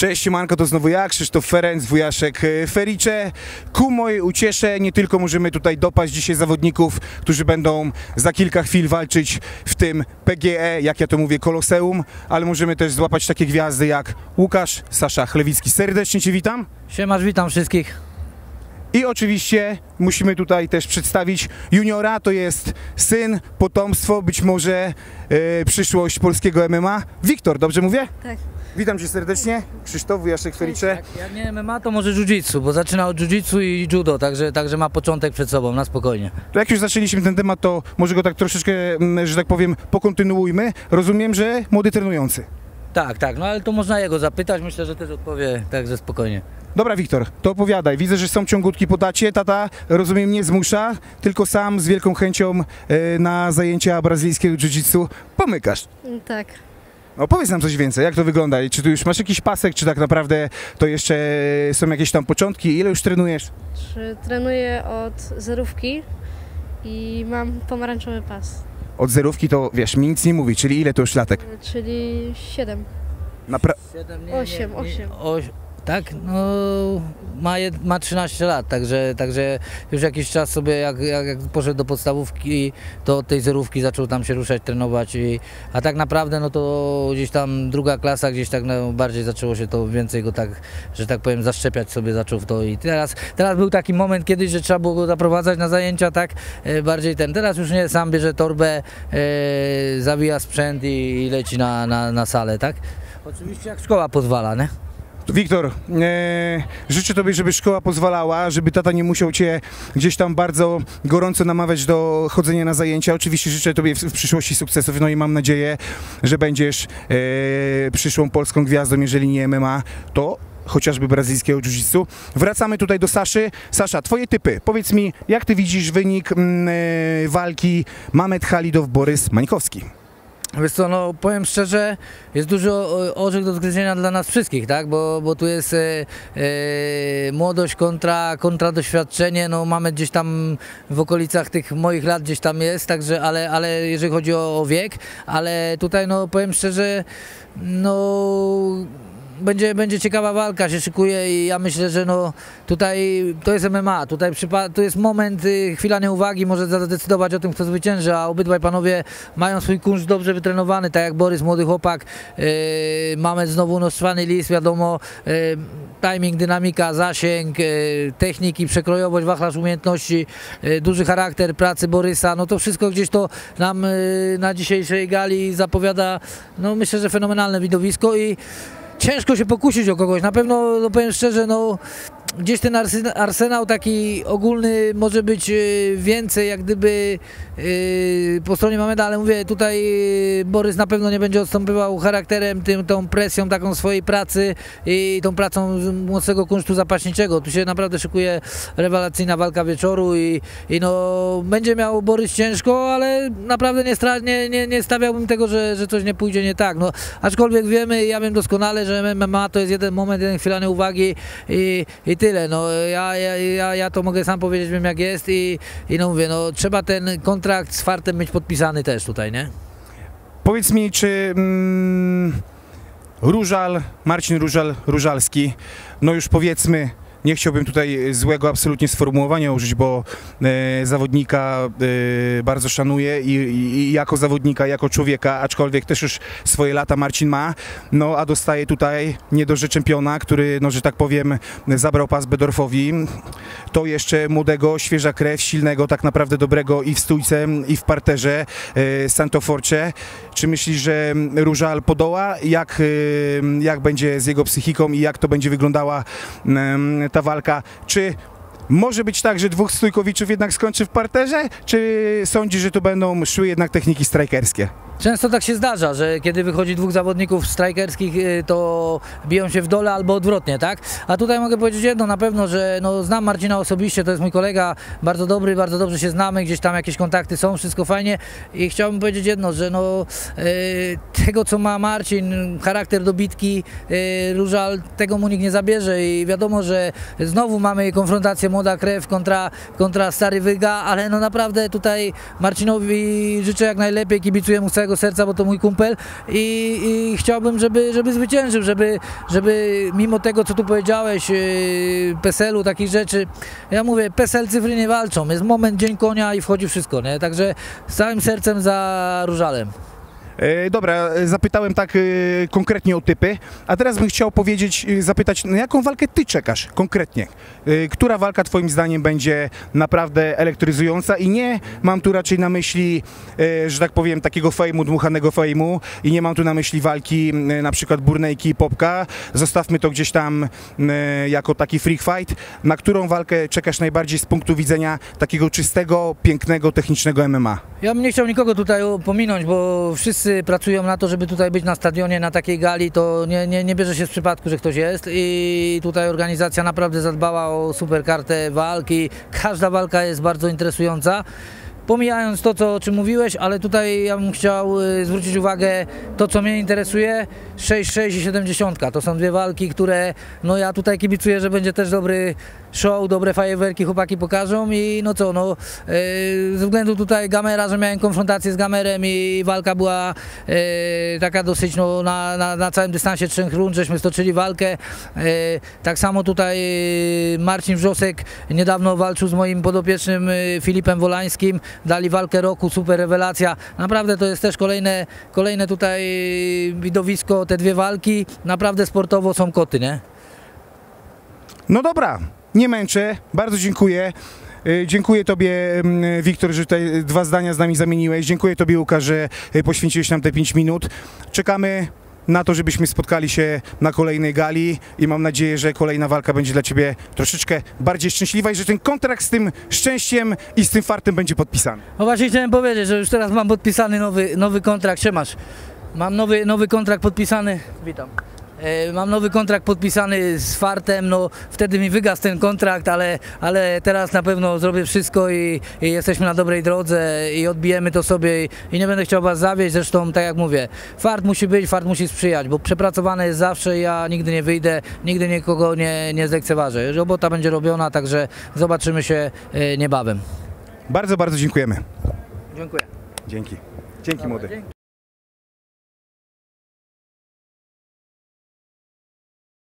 Cześć, siemanko, to znowu ja, Krzysztof Ferenc, wujaszek e, Fericze. Ku mojej uciesze nie tylko możemy tutaj dopaść dzisiaj zawodników, którzy będą za kilka chwil walczyć w tym PGE, jak ja to mówię, Koloseum, ale możemy też złapać takie gwiazdy jak Łukasz Sasza Chlewicki. Serdecznie Cię witam. Siemasz, witam wszystkich. I oczywiście musimy tutaj też przedstawić juniora, to jest syn, potomstwo, być może e, przyszłość polskiego MMA. Wiktor, dobrze mówię? Tak. Witam Cię serdecznie, Krzysztof Wujaszek Fericze. Jak, jak nie MMA, to może jiu-jitsu, bo zaczyna od jiu-jitsu i judo, także, także ma początek przed sobą, na spokojnie. To jak już zaczęliśmy ten temat, to może go tak troszeczkę, mm, że tak powiem, pokontynuujmy. Rozumiem, że młody trenujący. Tak, tak, no ale to można jego zapytać, myślę, że też odpowie, także spokojnie. Dobra, Wiktor, to opowiadaj. Widzę, że są ciągutki po dacie. Tata, rozumiem, nie zmusza, tylko sam z wielką chęcią e, na zajęcia brazylijskiego jiu-jitsu pomykasz. Tak. No powiedz nam coś więcej, jak to wygląda? I Czy tu już masz jakiś pasek, czy tak naprawdę to jeszcze są jakieś tam początki? Ile już trenujesz? Czy trenuję od zerówki i mam pomarańczowy pas, Od zerówki to, wiesz, mi nic nie mówi, czyli ile to już latek? czyli 7. Napra- Siedem, Osiem, osiem. oś- tak, no ma, jed, ma 13 lat, także, także już jakiś czas sobie, jak, jak, jak poszedł do podstawówki, to od tej zerówki zaczął tam się ruszać, trenować, i, a tak naprawdę no to gdzieś tam druga klasa, gdzieś tak no, bardziej zaczęło się to więcej go tak, że tak powiem, zaszczepiać sobie zaczął w to i teraz, teraz był taki moment kiedyś, że trzeba było go zaprowadzać na zajęcia, tak, e, bardziej ten, teraz już nie, sam bierze torbę, e, zawija sprzęt i, i leci na, na, na salę, tak. Oczywiście jak szkoła pozwala, nie? Wiktor, e, życzę Tobie, żeby szkoła pozwalała, żeby tata nie musiał Cię gdzieś tam bardzo gorąco namawiać do chodzenia na zajęcia. Oczywiście życzę Tobie w, w przyszłości sukcesów, no i mam nadzieję, że będziesz e, przyszłą polską gwiazdą, jeżeli nie MMA, to chociażby brazylijskiego jiu-jitsu. Wracamy tutaj do Saszy. Sasza, Twoje typy. Powiedz mi, jak Ty widzisz wynik mm, e, walki Mamet Halidow-Borys Mańkowski? Wiesz co, no powiem szczerze, jest dużo orzech do zgryzienia dla nas wszystkich, tak? Bo, bo tu jest e, e, młodość kontra, kontra doświadczenie, no mamy gdzieś tam w okolicach tych moich lat gdzieś tam jest, także, ale, ale jeżeli chodzi o, o wiek, ale tutaj no powiem szczerze, no będzie, będzie ciekawa walka, się szykuje i ja myślę, że no tutaj to jest MMA, tutaj to jest moment, y, chwila nieuwagi może zadecydować o tym, kto zwycięży, a obydwaj panowie mają swój kunszt dobrze wytrenowany, tak jak Borys, młody chłopak, yy, mamy znowu noszwany list, wiadomo, yy, timing, dynamika, zasięg, techniki, przekrojowość, wachlarz umiejętności, duży charakter pracy Borysa, no to wszystko gdzieś to nam na dzisiejszej gali zapowiada, no myślę, że fenomenalne widowisko i ciężko się pokusić o kogoś. Na pewno, no powiem szczerze, no gdzieś ten arsenał, taki ogólny może być y, więcej jak gdyby y, po stronie Mameda, ale mówię, tutaj y, Borys na pewno nie będzie odstępował charakterem, tym, tą presją taką swojej pracy i tą pracą mocnego kunsztu zapaśniczego. Tu się naprawdę szykuje rewelacyjna walka wieczoru i, i no będzie miał Borys ciężko, ale naprawdę nie, stra- nie, nie, nie stawiałbym tego, że, że coś nie pójdzie nie tak. No, aczkolwiek wiemy, ja wiem doskonale, że MMA to jest jeden moment, jeden chwila nieuwagi i, i tyle. No, ja, ja, ja, ja to mogę sam powiedzieć, wiem jak jest i, i no mówię, no, trzeba ten kontrakt z fartem mieć podpisany też tutaj, nie? Powiedz mi, czy mm, Różal, Marcin Różal, Różalski, no już powiedzmy, nie chciałbym tutaj złego absolutnie sformułowania użyć, bo e, zawodnika e, bardzo szanuję i, i, jako zawodnika, jako człowieka, aczkolwiek też już swoje lata Marcin ma, no a dostaje tutaj nie dość, że czempiona, który, no że tak powiem, zabrał pas Bedorfowi, to jeszcze młodego, świeża krew, silnego, tak naprawdę dobrego i w stójce, i w parterze e, Santoforcie. Czy myślisz, że Różal podoła? Jak, e, jak będzie z jego psychiką i jak to będzie wyglądała ta walka? Czy może być tak, że dwóch stójkowiczów jednak skończy w parterze? Czy sądzisz, że tu będą szły jednak techniki strajkerskie? Często tak się zdarza, że kiedy wychodzi dwóch zawodników strajkerskich, y, to biją się w dole albo odwrotnie, tak? A tutaj mogę powiedzieć jedno na pewno, że no, znam Marcina osobiście, to jest mój kolega, bardzo dobry, bardzo dobrze się znamy, gdzieś tam jakieś kontakty są, wszystko fajnie i chciałbym powiedzieć jedno, że no, y, tego co ma Marcin, charakter do bitki, y, Różal, tego mu nikt nie zabierze i wiadomo, że znowu mamy konfrontację młoda krew kontra, kontra stary wyga, ale no naprawdę tutaj Marcinowi życzę jak najlepiej, kibicuję mu z całego serca, bo to mój kumpel i, i chciałbym, żeby, żeby zwyciężył, żeby, żeby mimo tego, co tu powiedziałeś, yy, PESEL-u, takich rzeczy, ja mówię, PESEL cyfry nie walczą, jest moment, dzień konia i wchodzi wszystko, nie? Także z całym sercem za Różalem. E, Dobra, zapytałem tak e, konkretnie o typy, a teraz bym chciał powiedzieć, e, zapytać, na jaką walkę ty czekasz konkretnie? Która walka twoim zdaniem będzie naprawdę elektryzująca i nie mam tu raczej na myśli, że tak powiem, takiego fejmu, dmuchanego fejmu i nie mam tu na myśli walki na przykład Burnejki i Popka, zostawmy to gdzieś tam jako taki freak fight. Na którą walkę czekasz najbardziej z punktu widzenia takiego czystego, pięknego, technicznego MMA? Ja bym nie chciał nikogo tutaj pominąć, bo wszyscy pracują na to, żeby tutaj być na stadionie, na takiej gali, to nie, nie, nie bierze się z przypadku, że ktoś jest i tutaj organizacja naprawdę zadbała o super kartę walki. Każda walka jest bardzo interesująca. Pomijając to, co, o czym mówiłeś, ale tutaj ja bym chciał y, zwrócić uwagę, to co mnie interesuje, 6-6 i 70. To są dwie walki, które no ja tutaj kibicuję, że będzie też dobry show, dobre fajerwerki chłopaki pokażą i no co, no y, ze względu tutaj Gamera, że miałem konfrontację z Gamerem i walka była y, taka dosyć no, na, na, na całym dystansie trzech rund, żeśmy stoczyli walkę. Y, tak samo tutaj Marcin Wrzosek niedawno walczył z moim podopiecznym Filipem Wolańskim, dali walkę roku, super rewelacja. Naprawdę to jest też kolejne, kolejne tutaj widowisko, te dwie walki, naprawdę sportowo są koty, nie? No dobra, nie męczę, bardzo dziękuję. Y, Dziękuję Tobie, mm, Wiktor, że tutaj dwa zdania z nami zamieniłeś. Dziękuję Tobie, Łukasz, że y, poświęciłeś nam te 5 minut. Czekamy na to, żebyśmy spotkali się na kolejnej gali i mam nadzieję, że kolejna walka będzie dla Ciebie troszeczkę bardziej szczęśliwa i że ten kontrakt z tym szczęściem i z tym fartem będzie podpisany. No właśnie chciałem powiedzieć, że już teraz mam podpisany nowy, nowy kontrakt, siemasz. Mam nowy, nowy kontrakt podpisany, witam. E, Mam nowy kontrakt podpisany z Fartem, no wtedy mi wygasł ten kontrakt, ale, ale teraz na pewno zrobię wszystko i, i jesteśmy na dobrej drodze i odbijemy to sobie i, i nie będę chciał Was zawieść, zresztą tak jak mówię, Fart musi być, Fart musi sprzyjać, bo przepracowany jest zawsze ja nigdy nie wyjdę, nigdy nikogo nie, nie zlekceważę. Robota będzie robiona, także zobaczymy się e, niebawem. Bardzo, bardzo dziękujemy. Dziękuję. Dzięki. Dzięki młody.